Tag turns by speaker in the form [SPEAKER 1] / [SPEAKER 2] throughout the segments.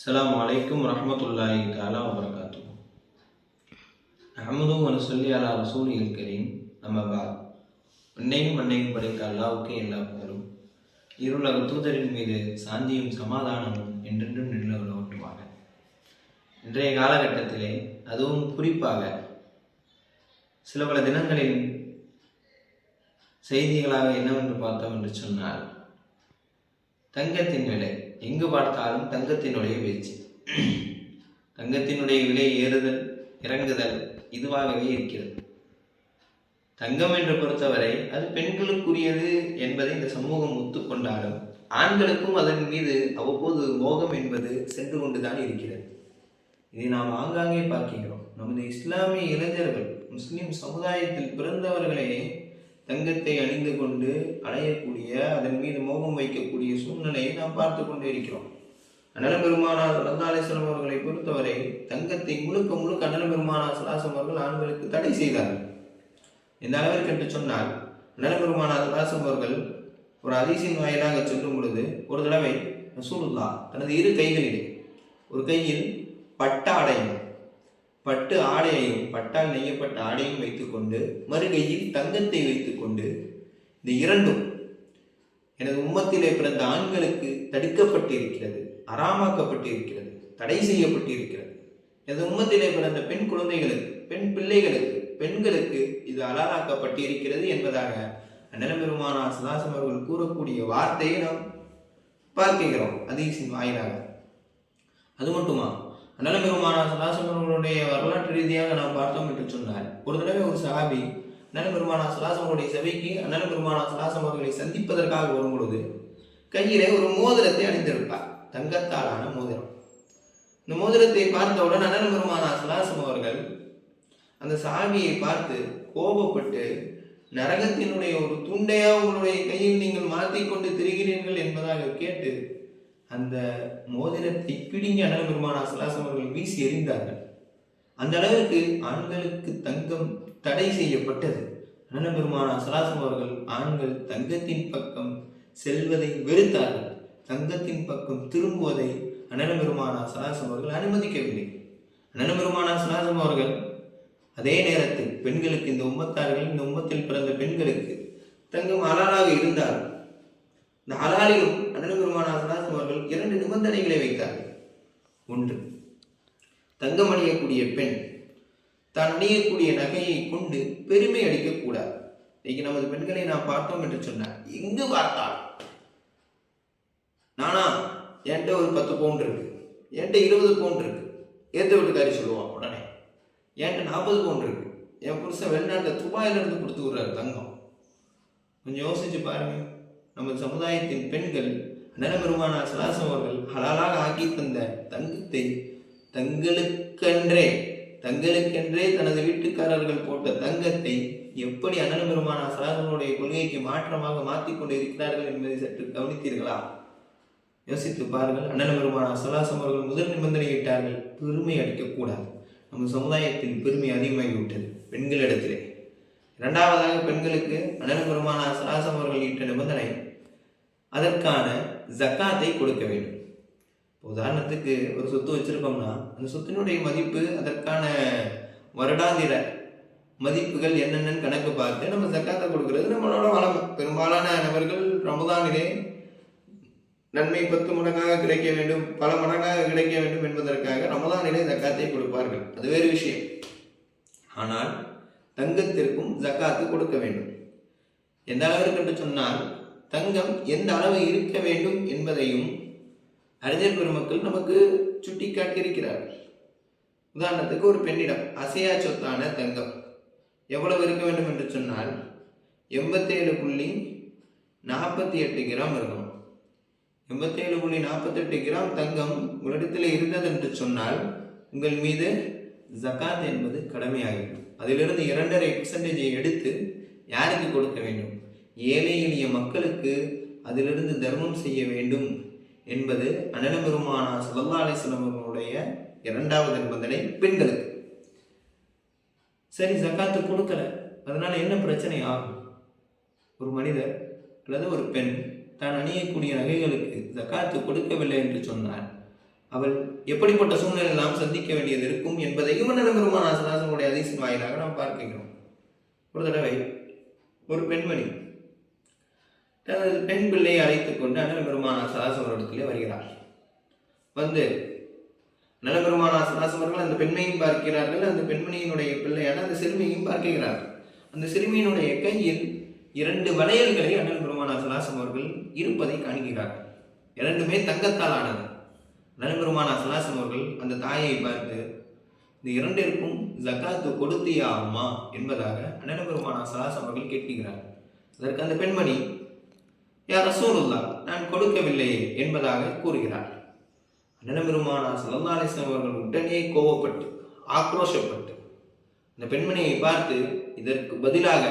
[SPEAKER 1] السلام அலைக்கும் ورحمة الله تعالى وبركاته. نحمده ونصلي على رسوله الكريم. நம்ம بعد. உன்னையும் மண்ணையும் படைத்த அல்லாவுக்கே எல்லா புகழும். இருளக தூதரின் மீது சாந்தியும் சமாதானமும் என்றென்றும் நிலவுல ஒட்டுவாங்க இன்றைய காலகட்டத்திலே அதுவும் குறிப்பாக சில பல தினங்களில் செய்திகளாக என்னவென்று பார்த்தோம் என்று சொன்னால் தங்கத்தின் விலை எங்கு பார்த்தாலும் தங்கத்தினுடைய வீழ்ச்சி. தங்கத்தினுடைய விலை ஏறுதல் இறங்குதல் இதுவாகவே இருக்கிறது. தங்கம் என்று பொறுத்தவரை அது பெண்களுக்குரியது என்பதை இந்த சமூகம் ஒத்துக்கொண்டாலும் ஆண்களுக்கும் அதன் மீது அவ்வப்போது மோகம் என்பது சென்று கொண்டுதான் இருக்கிறது. இதை நாம் ஆங்காங்கே பார்க்கிறோம் நமது இஸ்லாமிய இளைஞர்கள் முஸ்லிம் சமுதாயத்தில் பிறந்தவர்களே தங்கத்தை அணிந்து கொண்டு அலையக்கூடிய அதன் மீது மோகம் வைக்கக்கூடிய சூழ்நிலையை நாம் பார்த்து கொண்டு இருக்கிறோம். அண்ணன பெருமானார் ரந்தாலேஸ்வரம் அவர்களை பொறுத்தவரை தங்கத்தை முழுக்க முழுக்க அண்ணன பெருமானார் சலாசம் அவர்கள் ஆண்களுக்கு தடை செய்தார்கள். இந்த அளவிற்கு என்று சொன்னால் அண்ணன பெருமானார் சலாசம் அவர்கள் ஒரு அதிசயம் வாயிலாக சொல்லும் பொழுது ஒரு தடவை ரசூலுல்லா தனது இரு கைகளிலே ஒரு கையில் பட்டாடையும் பட்டு ஆடையையும் பட்டால் நெய்யப்பட்ட ஆடையும் வைத்துக்கொண்டு மறுகையில் தங்கத்தை வைத்துக்கொண்டு இந்த இரண்டும் எனது உம்மத்திலே பிறந்த ஆண்களுக்கு தடுக்கப்பட்டு இருக்கிறது இருக்கிறது தடை செய்யப்பட்டு இருக்கிறது எனது உம்மத்திலே பிறந்த பெண் குழந்தைகளுக்கு பெண் பிள்ளைகளுக்கு பெண்களுக்கு இது அலாராக்கப்பட்டு இருக்கிறது என்பதாக அண்ணன் பெருமானா சதாசம் அவர்கள் கூறக்கூடிய வார்த்தையை நாம் பார்க்கிறோம் அதீசின் வாயிலாக. அது மட்டுமா? அண்ணன் பெருமானா வரலாற்று ரீதியாக நாம் பார்த்தோம் என்று சொன்னார் ஒரு தடவை ஒரு சஹாபி அண்ணன் பெருமானா சலாசம் சபைக்கு அண்ணன் பெருமானா சலாசம் அவர்களை சந்திப்பதற்காக வரும் பொழுது கையிலே ஒரு மோதிரத்தை அணிந்திருப்பார். தங்கத்தாலான மோதிரம். இந்த மோதிரத்தை பார்த்தவுடன் அண்ணன் பெருமானா சலாசம் அவர்கள் அந்த சாமியை பார்த்து கோபப்பட்டு நரகத்தினுடைய ஒரு துண்டையா உங்களுடைய கையில் நீங்கள் மாற்றிக்கொண்டு திரிகிறீர்கள் என்பதாக கேட்டு அந்த மோதிரத்தை பிடுங்கி அண்ணன் பெருமானா சலாசம் அவர்கள் வீசி எறிந்தார்கள். அந்த அளவிற்கு ஆண்களுக்கு தங்கம் தடை செய்யப்பட்டது. அண்ணன் பெருமானா சலாசம் அவர்கள் ஆண்கள் தங்கத்தின் பக்கம் செல்வதை வெறுத்தார்கள். தங்கத்தின் பக்கம் திரும்புவதை அண்ணன் பெருமானா சலாசம் அவர்கள் அனுமதிக்கவில்லை. அண்ணன் பெருமானா சலாசம் அவர்கள் அதே நேரத்தில் பெண்களுக்கு இந்த உம்மத்தார்கள் இந்த உம்மத்தில் பிறந்த பெண்களுக்கு தங்கம் அலாலாக இருந்தார்கள். இந்த அலாலிலும் அண்ணன் பெருமானா அவர்கள் இரண்டு நிபந்தனைகளை வைத்தார் ஒன்று தங்கம் அணியக்கூடிய பெண் தான் அணியக்கூடிய நகையை கொண்டு பெருமை அடிக்கக்கூடாது. இன்னைக்கு நமது பெண்களை நான் பார்த்தோம் என்று சொன்னார் எங்கு பார்த்தால் நானா என்கிட்ட ஒரு பத்து பவுண்ட் இருக்கு. என்கிட்ட இருபது பவுண்ட் இருக்கு. ஏற்ற வீட்டுக்காரி சொல்லுவான் உடனே. என்கிட்ட நாற்பது பவுண்ட் இருக்கு. என் புருஷன் வெளிநாட்டில் துபாயில இருந்து கொடுத்து விடுறாரு தங்கம். கொஞ்சம் யோசிச்சு பாருங்க. நமது சமுதாயத்தின் பெண்கள் நலபெருமானார் சலாசம் அவர்கள் ஹலாலாக ஆக்கி தந்த தங்கத்தை தங்களுக்கென்றே தங்களுக்கென்றே தனது வீட்டுக்காரர்கள் போட்ட தங்கத்தை எப்படி அண்ணன் பெருமானா சலாசனுடைய கொள்கைக்கு மாற்றமாக மாற்றிக்கொண்டு இருக்கிறார்கள் என்பதை சற்று கவனித்தீர்களா? யோசித்து பாருங்கள். அண்ணன் பெருமானா சலாசம் அவர்கள் முதல் நிபந்தனை இட்டார்கள் பெருமை அடிக்கக்கூடாது நம்ம சமுதாயத்தில் பெருமை அதிகமாகிவிட்டது பெண்களிடத்திலே. இரண்டாவதாக பெண்களுக்கு அண்ணன் பெருமானா சலாசம் அவர்கள் இட்ட நிபந்தனை அதற்கான ஜக்காத்தை கொடுக்க வேண்டும். உதாரணத்துக்கு ஒரு சொத்து வச்சிருக்கோம்னா அந்த சொத்தினுடைய மதிப்பு அதற்கான வருடாந்திர மதிப்புகள் என்னென்னு கணக்கு பார்த்து நம்ம ஜக்காத்தை கொடுக்கறது நம்மளோட வளம். பெரும்பாலான நபர்கள் ரமதானிலே நன்மை பத்து மடங்காக கிடைக்க வேண்டும் பல மடங்காக கிடைக்க வேண்டும் என்பதற்காக ரமதானிலே ஜக்காத்தை கொடுப்பார்கள். அது வேறு விஷயம். ஆனால் தங்கத்திற்கும் ஜக்காத்து கொடுக்க வேண்டும். எந்த அளவிற்கு என்று சொன்னால் தங்கம் எந்த அளவு இருக்க வேண்டும் என்பதையும் அறிஞர் பெருமக்கள் நமக்கு சுட்டி காட்டியிருக்கிறார்கள் உதாரணத்துக்கு ஒரு பெண்ணிடம் அசையா சொத்தான தங்கம் எவ்வளவு இருக்க வேண்டும் என்று சொன்னால் எண்பத்தேழு புள்ளி நாற்பத்தி எட்டு கிராம் இருக்கணும் எண்பத்தேழு புள்ளி நாற்பத்தெட்டு கிராம் தங்கம் உங்களிடத்தில் இருந்தது என்று சொன்னால் உங்கள் மீது ஜக்காத் என்பது கடமையாகிவிடும். அதிலிருந்து இரண்டரை பெர்சன்டேஜை எடுத்து யாருக்கு கொடுக்க வேண்டும்? ஏழை எளிய மக்களுக்கு அதிலிருந்து தர்மம் செய்ய வேண்டும் என்பது அண்ணன பெருமானா சுல்லா அலிஸ்லாம் அவர்களுடைய இரண்டாவது நிபந்தனை பெண்களுக்கு. சரி ஜக்காத்து கொடுக்கல. அதனால என்ன பிரச்சனை ஆகும்? ஒரு மனிதர் அல்லது ஒரு பெண் தான் அணியக்கூடிய நகைகளுக்கு ஜக்காத்து கொடுக்கவில்லை என்று சொன்னார் அவள் எப்படிப்பட்ட சூழ்நிலை நாம் சந்திக்க வேண்டியது இருக்கும் என்பதையும் அண்ணன் பெருமானா சுல்லாசனுடைய அதிசயம் வாயிலாக நாம் பார்க்கிறோம் ஒரு தடவை ஒரு பெண்மணி தனது பெண் பிள்ளையை அழைத்துக் கொண்டு அண்ணன் பெருமானா வருகிறார். வந்து அண்ணன் பெருமானா அந்த பெண்மையும் பார்க்கிறார்கள். அந்த பெண்மணியினுடைய பிள்ளையான அந்த சிறுமியையும் பார்க்கிறார்கள் அந்த சிறுமியினுடைய கையில் இரண்டு வளையல்களை அண்ணன் பெருமானா சலாசம் அவர்கள் இருப்பதை காண்கிறார். இரண்டுமே தங்கத்தால் ஆனது. அண்ணன் பெருமானா சலாசம் அவர்கள் அந்த தாயை பார்த்து இந்த இரண்டிற்கும் ஜக்காத்து கொடுத்தியா அம்மா என்பதாக அண்ணன் பெருமானா சலாசம் அவர்கள் கேட்கிறார். அதற்கு அந்த பெண்மணி யார் ரசூலுல்லா நான் கொடுக்கவில்லை என்பதாக கூறுகிறார். அண்ணன் பெருமானா சல்லா அலிஸ்லாம் அவர்கள் உடனே கோவப்பட்டு ஆக்ரோஷப்பட்டு அந்த பெண்மணியை பார்த்து இதற்கு பதிலாக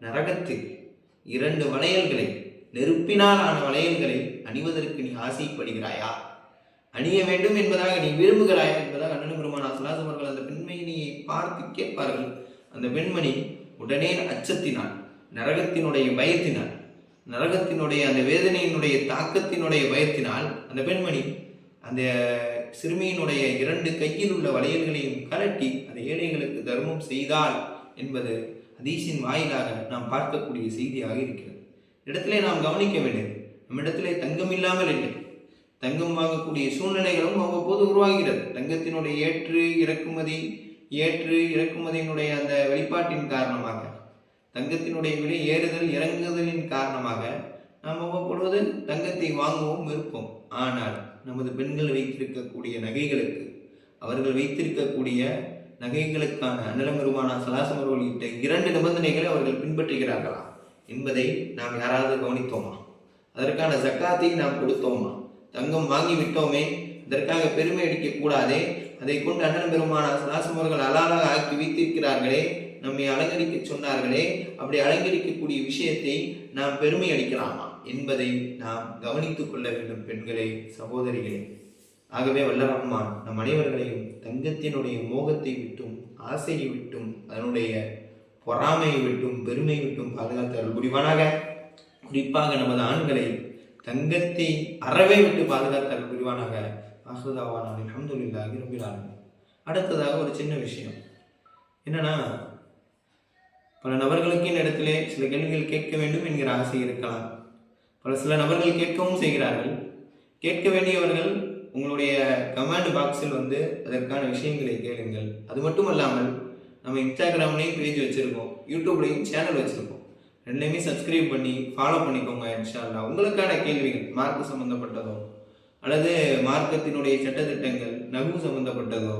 [SPEAKER 1] நரகத்தில் இரண்டு வளையல்களை நெருப்பினால் ஆன வளையல்களை அணிவதற்கு நீ ஆசைப்படுகிறாயா? அணிய வேண்டும் என்பதாக நீ விரும்புகிறாயா? என்பதாக அண்ணன் பெருமானா சலாசம் அவர்கள் அந்த பெண்மணியை பார்த்து கேட்பார்கள். அந்த பெண்மணி உடனே அச்சத்தினான் நரகத்தினுடைய பயத்தினான். நரகத்தினுடைய அந்த வேதனையினுடைய தாக்கத்தினுடைய பயத்தினால் அந்த பெண்மணி அந்த சிறுமியினுடைய இரண்டு கையில் உள்ள வளையல்களையும் கலட்டி அந்த ஏழைகளுக்கு தர்மம் செய்தால் என்பது அதீசின் வாயிலாக நாம் பார்க்கக்கூடிய செய்தியாக இருக்கிறது. இடத்திலே நாம் கவனிக்க வேண்டியது நம்மிடத்திலே தங்கம் இல்லாமல் இல்லை. தங்கம் வாங்கக்கூடிய சூழ்நிலைகளும் அவ்வப்போது உருவாகிறது. தங்கத்தினுடைய ஏற்று இறக்குமதி ஏற்று இறக்குமதியினுடைய அந்த வெளிப்பாட்டின் காரணமாக. தங்கத்தினுடைய விலை ஏறுதல் இறங்குதலின் காரணமாக நாம் அவ்வப்பொழுது தங்கத்தை வாங்கவும் இருப்போம் ஆனால் நமது பெண்கள் வைத்திருக்கக்கூடிய நகைகளுக்கு அவர்கள் வைத்திருக்கக்கூடிய நகைகளுக்கான அன்னலமருமான சலாசமர் உள்ளிட்ட இரண்டு நிபந்தனைகளை அவர்கள் பின்பற்றுகிறார்களா என்பதை நாம் யாராவது கவனித்தோமா? அதற்கான ஜக்காத்தை நாம் கொடுத்தோமா? தங்கம் வாங்கி விட்டோமே இதற்காக பெருமை அடிக்கக்கூடாதே அதை கொண்டு அண்ணன் பெருமான சலாசமர்கள் அலாலாக ஆக்கி வைத்திருக்கிறார்களே நம்மை அலங்கரிக்க சொன்னார்களே அப்படி அலங்கரிக்கக்கூடிய விஷயத்தை நாம் பெருமை அளிக்கலாமா என்பதை நாம் கவனித்துக் கொள்ள வேண்டும் பெண்களே சகோதரிகளே. ஆகவே வல்லரம்மான் நம் அனைவர்களையும் தங்கத்தினுடைய மோகத்தை விட்டும் ஆசையை விட்டும் அதனுடைய பொறாமையை விட்டும் பெருமை விட்டும் பாதுகாத்து அருள் புரிவானாக? குறிப்பாக நமது ஆண்களை தங்கத்தை அறவே விட்டு பாதுகாத்து அருள் புரிவானாக? ஆசுதாவான அலமதுல்லாஹி ரபில் அடுத்ததாக ஒரு சின்ன விஷயம். என்னன்னா பல நபர்களுக்கு இந்த இடத்திலே சில கேள்விகள் கேட்க வேண்டும் என்கிற ஆசை இருக்கலாம். பல சில நபர்கள் கேட்கவும் செய்கிறார்கள். கேட்க வேண்டியவர்கள் உங்களுடைய கமெண்ட் பாக்ஸில் வந்து அதற்கான விஷயங்களை கேளுங்கள். அது மட்டும் இல்லாமல் நம்ம இன்ஸ்டாகிராம்லேயும் பேஜ் வச்சுருக்கோம் யூடியூப்லேயும் சேனல் வச்சுருக்கோம். ரெண்டுலேயுமே சப்ஸ்கிரைப் பண்ணி ஃபாலோ பண்ணிக்கோங்க இன்ஷால்லா உங்களுக்கான கேள்விகள் மார்க் சம்மந்தப்பட்டதோ அல்லது மார்க்கத்தினுடைய சட்டத்திட்டங்கள் நகு சம்மந்தப்பட்டதோ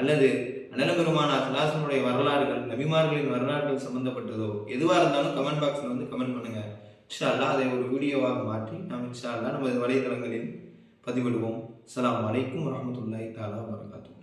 [SPEAKER 1] அல்லது அனலபெருமான சலாசனுடைய வரலாறுகள் நபிமார்களின் வரலாறுகள் சம்பந்தப்பட்டதோ எதுவாக இருந்தாலும் கமெண்ட் பாக்ஸில் வந்து கமெண்ட் பண்ணுங்கள் இன்ஷா அல்லாஹ் அதை ஒரு வீடியோவாக மாற்றி நாம் இன்ஷா அல்லாஹ் நமது வலைதளங்களில் பதிவிடுவோம். அலாம் வலைக்கும் வரமத்துல்லாய் தாலா வரகாத்துஹு